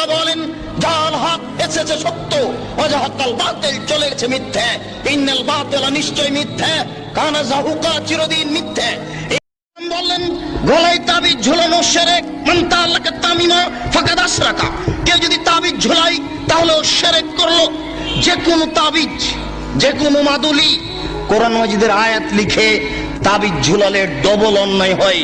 আল্লাহ বলেন জাল হক এসেছে সত্য, অজাহাকাল বাতিল চলে গেছে মিথ্যে, ইন্নাল বাতিল নিশ্চয় মিথ্যে, কানা জাহুকা চিরদিন মিথ্যে। বললেন, গলায় তাবিজ ঝুলানো সেরেক মানতা আল্লাহকে তামিমা, ফাকাদ আশরাকা। কেউ যদি তাবিজ ঝুলাই, তাহলে ও সেরেক করল। যে কোনো তাবিজ, যে কোনো মাদুলি, কোরআন মাজিদের আয়াত লিখে তাবিজ ঝুলালে ডবল অন্যায় হয়।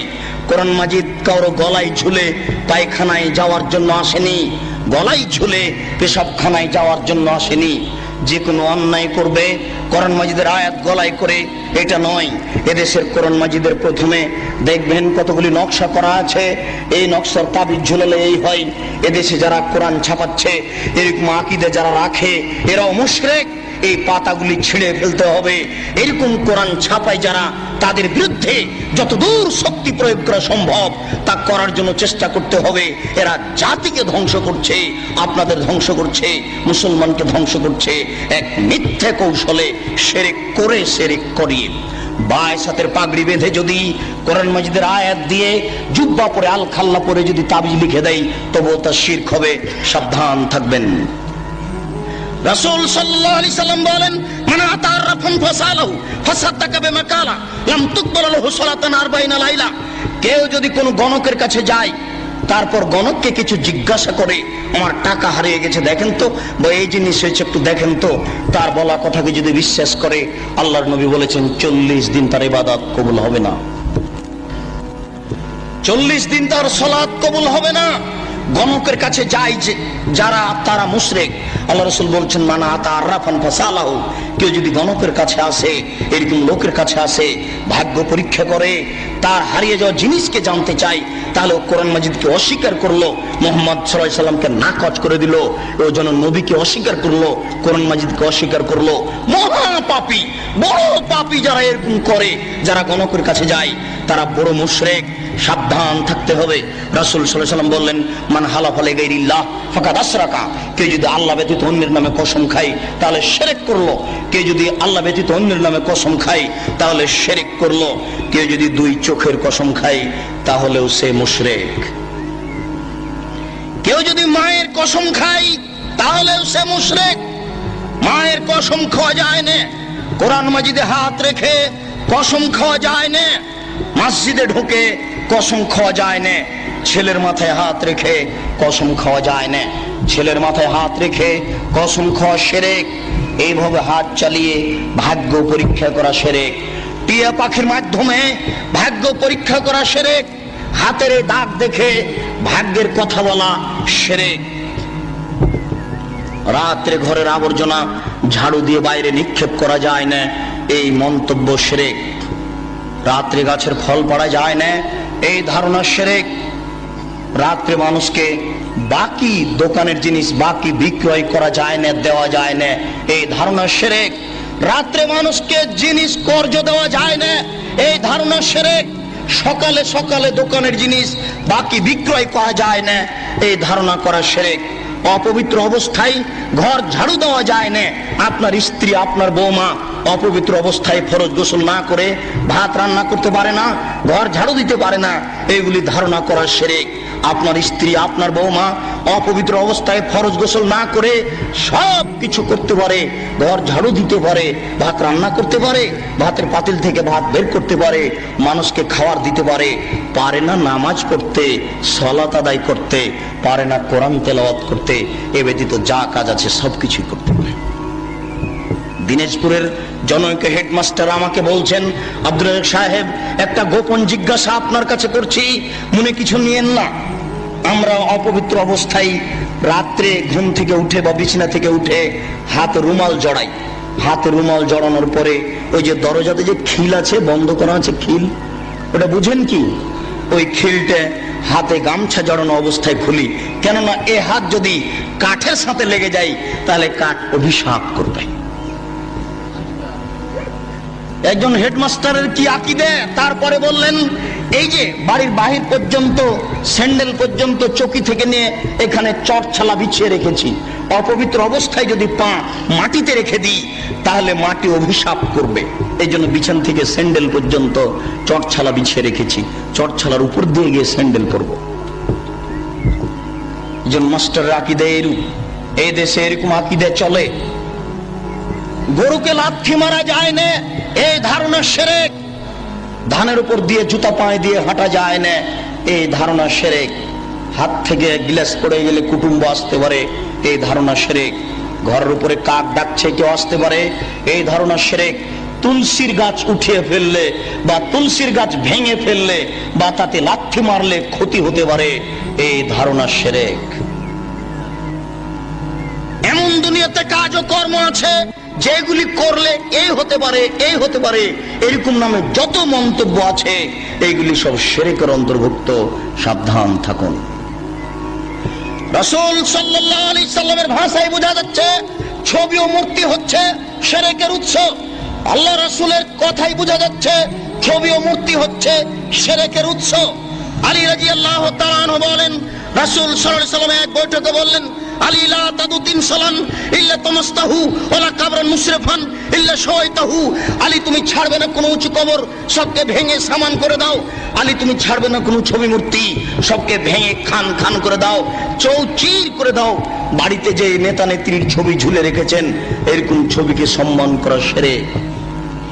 কোরআন মাজিদ কারও গলায় ঝুলে পায়খানায় যাওয়ার জন্য আসেনি, গলায় ঝুলে পেশাবখানায় যাওয়ার জন্য আসেনি। যে কোনো অন্যায় করবে, কোরআন মাজিদের আয়াত গলায় করে, এটা নয়। এদেশের কোরআন মাজিদের প্রথমে দেখবেন কতগুলি নকশা করা আছে। এই নকশার তাবিজ ঝুলালে এই হয়, এদেশে যারা কোরআন ছাপাচ্ছে, এরকম আকিদে যারা রাখে, এরাও মুশরেক। এই পাতাগুলি ছিঁড়ে ফেলতে হবে। এরকম কোরআন ছাপায় যারা, তাদের বিরুদ্ধে যত দূর শক্তি প্রয়োগ করা সম্ভব, তা করার জন্য চেষ্টা করতে হবে। এরা জাতিকে ধ্বংস করছে, আপনাদের ধ্বংস করছে, মুসলমানকে ধ্বংস করছে। এক মিথ্যে কৌশলে সেরেক করে সেরেক করিয়ে বায় পাগড়ি বেঁধে যদি কোরআন মাজিদের আয়াত দিয়ে জুব্বা পরে আল খাল্লা পরে যদি তাবিজ লিখে দেয়, তবুও তা শির্ক হবে। সাবধান থাকবেন। রাসূল সাল্লাল্লাহু আলাইহি সাল্লাম বলেন, মান আতারাফান ফাসালাহু, ফাসাদ্দাকা বিমা কালা লাম তুকবাল লাহু সালাতান 40 লাইলা। কেউ যদি কোনো গণকের কাছে যায়, তারপর গণককে কিছু জিজ্ঞাসা করে, আমার টাকা হারিয়ে গেছে, দেখেন তো, বা এই জিনিস হয়েছে, একটু দেখেন তো। তার বলা কথাকে যদি বিশ্বাস করে, আল্লাহর নবী বলেছেন, চল্লিশ দিন তার ইবাদত কবুল হবে না। চল্লিশ দিন তার সলাৎ কবুল হবে না। গণকের কাছে যায় যে, যারা, তারা মুশরেক। আল্লাহ রসুল বলছেন, মানা তার রাফান ফাসালাহ। কেউ যদি গণকের কাছে আসে, এরকম লোকের কাছে আসে, ভাগ্য পরীক্ষা করে, তার হারিয়ে যাওয়া জিনিসকে জানতে চাই তাহলে কোরআন মাজিদকে অস্বীকার করল, মোহাম্মদ সাল্লামকে নাকচ করে দিল, ও যেন নবীকে অস্বীকার করল, কোরআন মাজিদকে অস্বীকার করল। মহা পাপী, বড় পাপী যারা এরকম করে, যারা গণকের কাছে যায়, তারা বড় মুশরেক। সাবধান থাকতে হবে। রাসুল আলাইহি সাল্লাম বললেন, মান গাইরিল্লাহ ফাকাদ আশরাকা কেউ যদি আল্লাহ ব্যতীত অন্যের নামে কসম খায়, তাহলে শিরক করল। কেউ যদি আল্লাহ ব্যতীত অন্যের নামে কসম খায়, তাহলে শিরক করল। কেউ যদি দুই চোখের কসম খায়, তাহলেও সে মুশরেক। কেউ যদি মায়ের কসম খায়, তাহলেও সে মুশরেক। মায়ের কসম খাওয়া যায় না। কোরআন মাজিদে হাত রেখে কসম খাওয়া যায় না। মসজিদে ঢুকে কসম খাওয়া যায় না। ছেলের মাথায় হাত রেখে কসম খাওয়া যায় না। ছেলের মাথায় হাত রেখে কসম খাওয়া সেরেক। এইভাবে হাত চালিয়ে ভাগ্য পরীক্ষা করা সেরেক। টিয়া পাখির মাধ্যমে ভাগ্য পরীক্ষা করা সেরেক। হাতের দাগ দেখে ভাগ্যের কথা বলা সেরেক। রাত্রে ঘরের আবর্জনা ঝাড়ু দিয়ে বাইরে নিক্ষেপ করা যায় না। এই মন্তব্য সেরেক। রাত্রে গাছের ফল পড়া যায় না। এই ধারণা সেরেক। রাত্রে মানুষকে বাকি দোকানের জিনিস, বাকি বিক্রয় করা যায় না, দেওয়া যায় না। এই ধারণা সেরেক। রাত্রে মানুষকে জিনিস কর্জ দেওয়া যায় না। এই ধারণা সেরেক। সকালে সকালে দোকানের জিনিস, বাকি বিক্রয় করা যায় না। এই ধারণা করা সেরেক। অপবিত্র অবস্থায় ঘর ঝাড়ু দেওয়া যায় না। আপনার স্ত্রী, আপনার বৌমা অপবিত্র অবস্থায় ফরজ গোসল না করে ভাত রান্না করতে পারে না, ঘর ঝাড়ু দিতে পারে না, এগুলি ধারণা করা সেরেক আপনার স্ত্রী, আপনার বৌমা অপবিত্র অবস্থায় ফরজ গোসল না করে সব কিছু করতে পারে, ঘর ঝাড়ু দিতে পারে, ভাত রান্না করতে পারে, ভাতের পাতিল থেকে ভাত বের করতে পারে, মানুষকে খাওয়ার দিতে পারে। পারে না নামাজ পড়তে, সলাত আদায় করতে, পারে না কোরআন তেলাওয়াত করতে, এ ব্যতীত যা কাজ আছে সব কিছুই করতে পারে দিনাজপুরের জনৈক হেডমাস্টার আমাকে বলছেন আব্দুল সাহেব, একটা গোপন জিজ্ঞাসা আপনার কাছে করছি, মনে কিছু নিয়েন না। আমরা অপবিত্র অবস্থায় রাত্রে ঘুম থেকে উঠে বা বিছানা থেকে উঠে হাত রুমাল জড়াই। হাত রুমাল জড়ানোর পরে ওই যে দরজাতে যে খিল আছে, বন্ধ করা আছে খিল, ওটা বুঝেন কি? ওই খিলটা হাতে গামছা জড়ানো অবস্থায় খুলি কেননা এ হাত যদি কাঠের সাথে লেগে যায়, তাহলে কাঠ অভিশাপ করবে। একজন হেডমাস্টারের কি আকিদে? তারপরে বললেন, এই যে বাড়ির বাহির পর্যন্ত, স্যান্ডেল পর্যন্ত চকি থেকে নিয়ে এখানে চটছালা বিছিয়ে রেখেছি। অপবিত্র অবস্থায় যদি পা মাটিতে রেখে দিই, তাহলে মাটি অভিশাপ করবে। এই জন্য বিছান থেকে স্যান্ডেল পর্যন্ত চটছালা বিছিয়ে রেখেছি। চটছালার উপর দিয়ে গিয়ে স্যান্ডেল পরবো একজন মাস্টার আকিদে এরূপ। এই দেশে এরকম আকিদে চলে। গরুকে লাথি মারা যায় না এই ধারণা সেরেক। ধানের উপর দিয়ে জুতা পায়ে দিয়ে হাঁটা যায় না এই ধারণা সেরেক। হাত থেকে গ্লাস পড়ে গেলে কুটুম্ব আসতে পারে এই ধারণা সেরেক। ঘরের উপরে কাক ডাকছে, কেউ আসতে পারে এই ধারণা সেরেক। তুলসীর গাছ উঠিয়ে ফেললে বা তুলসীর গাছ ভেঙে ফেললে বা তাতে লাথি মারলে ক্ষতি হতে পারে এই ধারণা সেরেক। এমন দুনিয়াতে কাজ ও কর্ম আছে যেগুলি করলে এই হতে পারে, এই হতে পারে, এরকম নামে যত মন্তব্য আছে, এইগুলি সব সেরেকের অন্তর্ভুক্ত। সাবধান থাকুন। রসুল সাল্লামের ভাষায় বোঝা যাচ্ছে, ছবি ও মূর্তি হচ্ছে সেরেকের উৎস। আল্লাহ রসুলের কথাই বোঝা যাচ্ছে, ছবি ও মূর্তি হচ্ছে সেরেকের উৎস। আলী রাজি আল্লাহ বলেন, রাসূল সাল্লাম এক বৈঠকে বললেন আলী লা তাদু তিন সালান, ইল্লা তামাস্তাহু ওয়ালা কাবরান মুশরিফান, ইল্লা শাওয়াইতাহু। আলী, তুমি ছাড়বে না কোনো উঁচু কবর, সবকে ভেঙে সামান করে দাও। আলী, তুমি ছাড়বে না কোনো ছবি মূর্তি, সবকে ভেঙে খান খান করে দাও, চৌচির করে দাও। বাড়িতে যে নেতা নেত্রীর ছবি ঝুলে রেখেছেন, এরকম ছবিকে সম্মান করা সেরে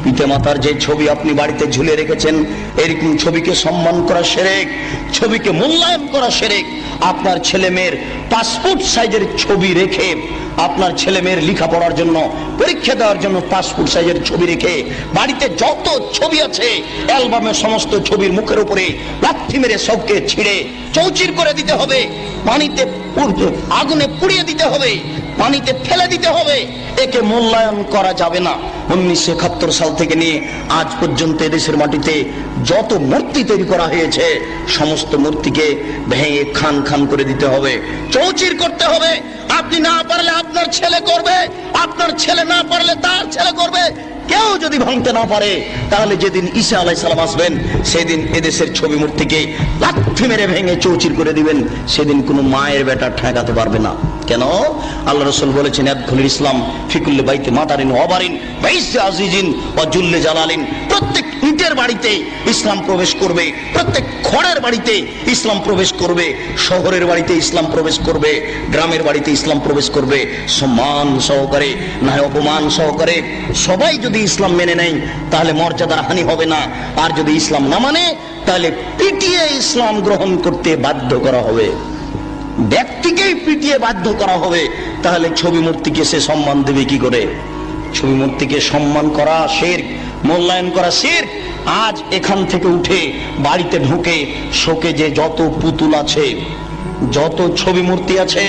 পিতা মাতার যে ছবি আপনি বাড়িতে ঝুলে রেখেছেন, এরকম ছবিকে সম্মান করা সেরেক, ছবিকে মূল্যায়ন করা সেরেক। আপনার ছেলে মেয়ের পাসপোর্ট সাইজের ছবি রেখে, আপনার ছেলে মেয়ের লেখাপড়ার জন্য, পরীক্ষা দেওয়ার জন্য পাসপোর্ট সাইজের ছবি রেখে, বাড়িতে যত ছবি আছে অ্যালবামের সমস্ত ছবির মুখের উপরে লাথি মেরে সবকে ছিঁড়ে, চৌচির করে দিতে হবে, পানিতে আগুনে পুড়িয়ে দিতে হবে। পানিতে ফেলে দিতে হবে। একে মূল্যায়ন করা যাবে না। উনিশশো একাত্তর সাল থেকে নিয়ে আজ পর্যন্ত এদেশের মাটিতে যত মূর্তি তৈরি করা হয়েছে, সমস্ত মূর্তিকে ভেঙে খান খান করে দিতে হবে। চৌচির করতে হবে। আপনি না পারলে আপনার ছেলে করবে, আপনার ছেলে না পারলে তার ছেলে করবে। কেউ যদি ভাঙতে না পারে, তাহলে যেদিন ঈশা আলাই সালাম আসবেন, সেদিন এদেশের ছবি মূর্তিকে লাথি মেরে ভেঙে চৌচির করে দিবেন, সেদিন কোনো মায়ের বেটা ঠেকাতে পারবে না। কেন? আল্লাহ রসুল বলেছেন ইসলাম ফিকুল্লে বাইতে মাতারিন অবারিন বাইসে আজিজিন বা জুল্লে জালালিন। প্রত্যেক ইটের বাড়িতে ইসলাম প্রবেশ করবে, প্রত্যেক খড়ের বাড়িতে ইসলাম প্রবেশ করবে, শহরের বাড়িতে ইসলাম প্রবেশ করবে, গ্রামের বাড়িতে ইসলাম প্রবেশ করবে, সম্মান সহকারে, না অপমান সহকারে। সবাই যদি ইসলাম মেনে নেয়, তাহলে মর্যাদার হানি হবে না। আর যদি ইসলাম না মানে তাহলে পিটিয়ে ইসলাম গ্রহণ করতে বাধ্য করা হবে। ব্যক্তিকেই পিটিয়ে বাধ্য করা হবে। তাহলে ছবি মূর্তিকে সে সম্মান দেবে কি করে? ছবি মূর্তিকে সম্মান করা শের মূল্যায়ন করা শের আজ এখান থেকে উঠে বাড়িতে ঢুকে শোকে যে যত পুতুল আছে, যত ছবি মূর্তি আছে,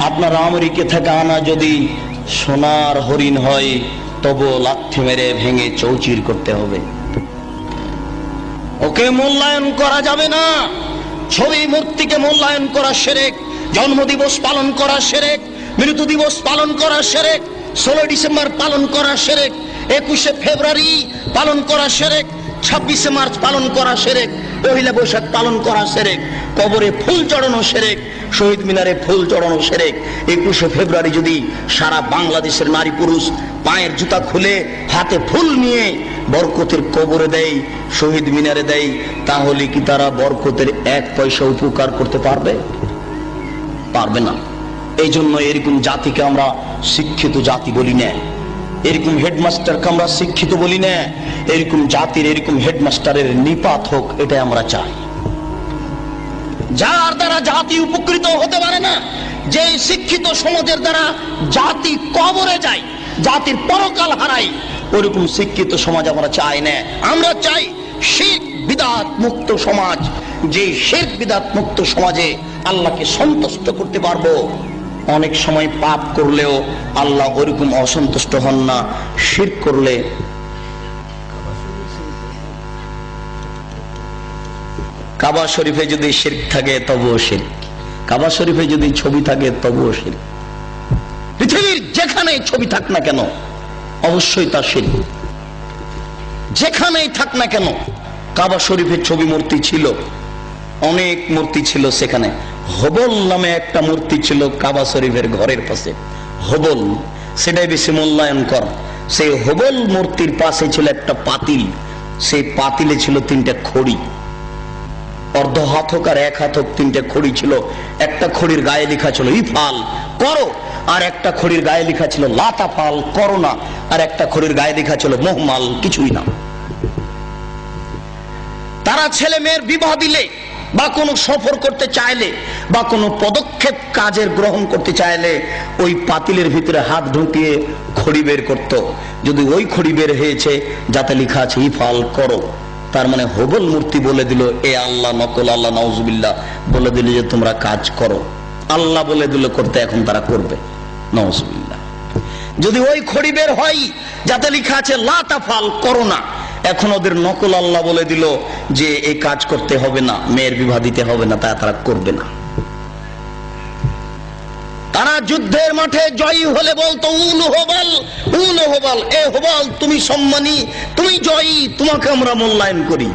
আপনার আমেরিকা থেকে আনা যদি সোনার হরিণ হয়, তবু লাথি মেরে ভেঙে চৌচির করতে হবে। ওকে মূল্যায়ন করা যাবে না। ছবি মূর্তিকে মূল্যায়ন করা সেরেক, জন্ম দিবস পালন করা সেরেক, মৃত্যু দিবস পালন করা সেরেক ষোলো ডিসেম্বর পালন করা সেরেক, একুশে ফেব্রুয়ারি পালন করা সেরেক ছাব্বিশে মার্চ পালন করা সেরেক, পহিলা বৈশাখ পালন করা সেরেক, কবরে ফুল চড়ানো সেরেক, শহীদ মিনারে ফুল চড়ানো সেরেক। একুশে ফেব্রুয়ারি যদি সারা বাংলাদেশের নারী পুরুষ পায়ের জুতা খুলে হাতে ফুল নিয়ে বরকতের কবরে দেয়, শহীদ মিনারে দেয়, তাহলে কি তারা বরকতের এক পয়সা উপকার করতে পারবে? পারবে না। এই জন্য এরকম জাতিকে আমরা শিক্ষিত জাতি বলি না। এরকম হেডমাস্টারকে আমরা শিক্ষিত বলি না। এরকম জাতির, এরকম হেডমাস্টারের নিপাত হোক, এটাই আমরা চাই। যার দ্বারা জাতি উপকৃত হতে পারে না যে শিক্ষিত সমাজের দ্বারা জাতি কবরে যায়, জাতির পরকাল হারায়, ওরকম শিক্ষিত সমাজ আমরা চাই না। আমরা চাই শিখ বিদাত মুক্ত সমাজ যে শেখ বিদাত মুক্ত সমাজে আল্লাহকে সন্তুষ্ট করতে পারব। অনেক সময় পাপ করলেও আল্লাহ ওরকম অসন্তুষ্ট হন না শির করলে কাবা শরীফে যদি শির্ক থাকে, তবুও শির্ক। কাবা শরীফে যদি ছবি থাকে, তবুও শির্ক। পৃথিবীর যেখানে ছবি থাক না কেন, অবশ্যই তা শির্ক। যেখানেই থাক না কেন, কাবা শরীফের ছবি মূর্তি ছিল, অনেক মূর্তি ছিল সেখানে। হবল নামে একটা মূর্তি ছিল কাবা শরীফের ঘরের পাশে। হবল, সেটাই বেশি মূল্যায়ন কর। সেই হবল মূর্তির পাশে ছিল একটা পাতিল। সেই পাতিলে ছিল তিনটা খড়ি। অর্ধ হাত হোক আর এক হাত হোক তিনটে খড়ি ছিল। একটা খড়ির গায়ে লেখা ছিল, ইফাল, করো। আর একটা খড়ির গায়ে লেখা ছিল, লাতাফাল, করো না। আর একটা খড়ির গায়ে লেখা ছিল, মোহমাল, কিছুই না। তারা ছেলে মেয়ের বিবাহ দিলে বা কোনো সফর করতে চাইলে বা কোনো পদক্ষেপ কাজের গ্রহণ করতে চাইলে ওই পাতিলের ভিতরে হাত ঢুকিয়ে খড়ি বের করত। যদি ওই খড়ি বের হয়েছে, যাতে লেখা আছে, ইফাল করো। তার মানে হবল মূর্তি বলে দিল, এ আল্লাহ নকল, আল্লাহ নওজুবিল্লাহ বলে দিল যে, তোমরা কাজ করো। আল্লাহ বলে দিল, করতে এখন তারা করবে। নওজুবিল্লাহ যদি ওই খড়ি বের হয়, যাতে লেখা আছে লাতাফাল করো না। এখন ওদের নকল আল্লাহ বলে দিল যে এই কাজ করতে হবে না, মেয়ের বিবাহ দিতে হবে না তা তারা করবে না। তারা যুদ্ধের মাঠে জয়ী হলে বলতো, উল হোবাল উল হোবাল, এ হোবাল, তুমি সম্মানী, তুমি জয়ী, তোমাকে আমরা মূল্যায়ন করি।